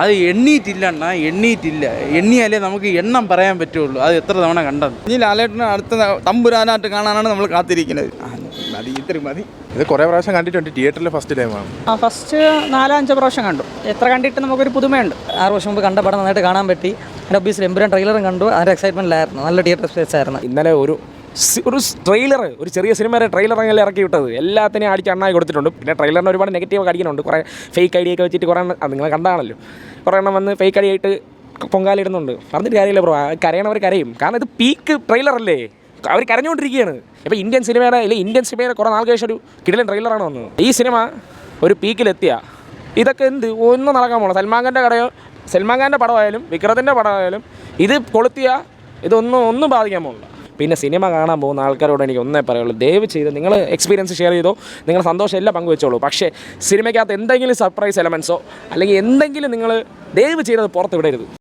അത് എണ്ണീറ്റില്ല അണ്ണ എണ്ണീറ്റില്ല. എണ്ണിയാലേ നമുക്ക് എണ്ണം പറയാൻ പറ്റുള്ളൂ. അത് എത്ര തവണ കണ്ടത്? ഇനി ലാലേട്ടന് അടുത്ത തമ്പുരാനായിട്ട് കാണാനാണ് നമ്മൾ കാത്തിരിക്കുന്നത്. മതി ഇത്രയും മതി. ഇത് കുറേ പ്രാവശ്യം കണ്ടിട്ടുണ്ട്. തിയേറ്ററിൽ ഫസ്റ്റ് ടൈമാണ് ആ ഫസ്റ്റ് നാലഞ്ച് പ്രാവശ്യം കണ്ടു. എത്ര കണ്ടിട്ട് നമുക്കൊരു പുതുമയുണ്ട്. ആറ് വർഷം മുമ്പ് കണ്ട പടം നന്നായിട്ട് കാണാൻ പറ്റി. അതിന്റെ ഒബീസ് എമ്പുരാൻ ട്രെയിലറും കണ്ടു. അതിന്റെ എക്സൈറ്റ്മെന്റിലായിരുന്നു നല്ല തിയേറ്റർ എക്സ്പീരിയൻസ് ആയിരുന്നു. ഇന്നലെ ഒരു ഒരു ട്രെയിലർ ഒരു ചെറിയ സിനിമയുടെ ട്രെയിലർ അങ്ങനെ ഇറക്കി വിട്ടത്. എല്ലാത്തിനെയും അടിച്ച് അണ്ണായി കൊടുത്തിട്ടുണ്ട്. പിന്നെ ട്രെയിലറിന് ഒരുപാട് നെഗറ്റീവ് അടിക്കുന്നുണ്ട്. കുറേ ഫേക്ക് ഐഡിയ ഒക്കെ വെച്ചിട്ട് കുറേ നിങ്ങൾ കണ്ടാണല്ലോ. കുറേ എണ്ണം വന്ന് ഫേക്ക് ഐഡിയായിട്ട് പൊങ്കാലിടുന്നുണ്ട്. പറഞ്ഞിട്ട് കാര്യമില്ല ബ്രോ കരയണവർ കരയും. കാരണം ഇത് പീക്ക് ട്രെയിലറല്ലേ അവർ കരഞ്ഞുകൊണ്ടിരിക്കുകയാണ്. ഇപ്പോൾ ഇന്ത്യൻ സിനിമയുടെ അല്ലെങ്കിൽ ഇന്ത്യൻ സിനിമയുടെ കുറേ നാൾക്ക് ശേഷം ഒരു കിടിലൻ ട്രെയിലറാണ് വന്നത്. ഈ സിനിമ ഒരു പീക്കിലെത്തിയ ഇതൊക്കെ എന്ത്? ഒന്നും നടക്കാൻ പോകണം സൽമാൻ ഖാന്റെ കടയോ സൽമാൻ ഖാന്റെ പടമായാലും വിക്രത്തിന്റെ പടമായാലും ഇത് കൊളുത്തിയ. ഇതൊന്നും ഒന്നും ബാധിക്കാൻ പോകുന്നില്ല പിന്നെ സിനിമ കാണാൻ പോകുന്ന ആൾക്കാരോട് എനിക്ക് ഒന്നേ പറയുള്ളൂ. ദയവ് ചെയ്ത് നിങ്ങൾ എക്സ്പീരിയൻസ് ഷെയർ ചെയ്തോ. നിങ്ങൾ സന്തോഷം എല്ലാം പങ്കുവെച്ചോളൂ. പക്ഷേ സിനിമയ്ക്കകത്ത് എന്തെങ്കിലും സർപ്രൈസ് എലമെൻസോ അല്ലെങ്കിൽ എന്തെങ്കിലും നിങ്ങൾ ദയവ് ചെയ്തത് പുറത്ത് വിടരുത്.